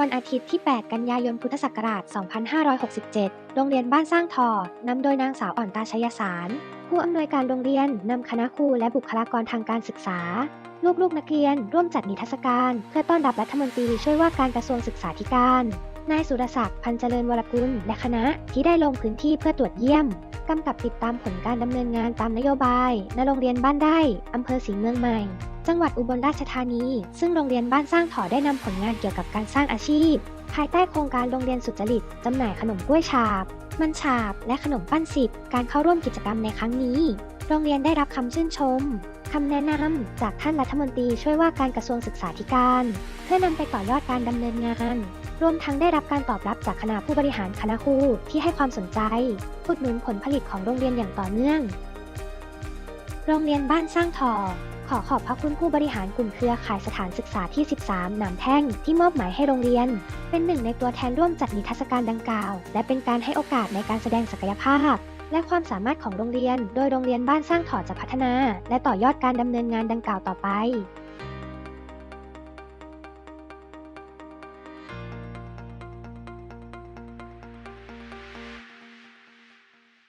วันอาทิตย์ที่ 8 กันยายน พุทธศักราช 2567 โรงเรียนบ้านสร้างทอนำโดยนางสาวอ่อนตาชยสาร ผู้อำนวยการโรงเรียนนำคณะครูและบุคลากรทางการศึกษา ลูกๆนักเรียน ร่วมจัดนิทรรศการ เพื่อต้อนรับรัฐมนตรีช่วยว่าการกระทรวงศึกษาธิการ นายสุรศักดิ์พันเจริญวรกุลและคณะที่ได้ลงพื้นที่เพื่อตรวจเยี่ยม กำกับติดตามผลการดำเนินงานตามนโยบายณโรงเรียนบ้านได้อำเภอศรีเมืองใหม่ จังหวัดอุบลราชธานี ซึ่งโรงเรียนบ้านสร้างถอได้นำผลงานเกี่ยวกับการสร้างอาชีพ ภายใต้โครงการโรงเรียนสุจริตจำหน่ายขนมกล้วยฉาบ มันฉาบ และขนมปั้นสิบการเข้าร่วมกิจกรรมในครั้งนี้ โรงเรียนได้รับคำชื่นชมคำแนะนำจากท่านรัฐมนตรีช่วยว่าการกระทรวงศึกษาธิการ เพื่อนำไปต่อยอดการดำเนินงาน รวมทั้งได้รับการตอบรับจากคณะผู้บริหารคณะครูที่ให้ความสนใจอุดหนุนผลผลิตของโรงเรียนอย่างต่อเนื่อง โรงเรียนบ้านสร้างทอขอขอบพระคุณผู้บริหารกลุ่มเครือข่ายสถานศึกษาที่ 13 หนามแท่งที่มอบหมายให้โรงเรียน เป็นหนึ่งในตัวแทนร่วมจัดนิทรรศการดังกล่าว และเป็นการให้โอกาสในการแสดงศักยภาพ และความสามารถของโรงเรียน โดยโรงเรียนบ้านสร้างถอจะพัฒนา และต่อยอดการดำเนินงานดังกล่าวต่อไป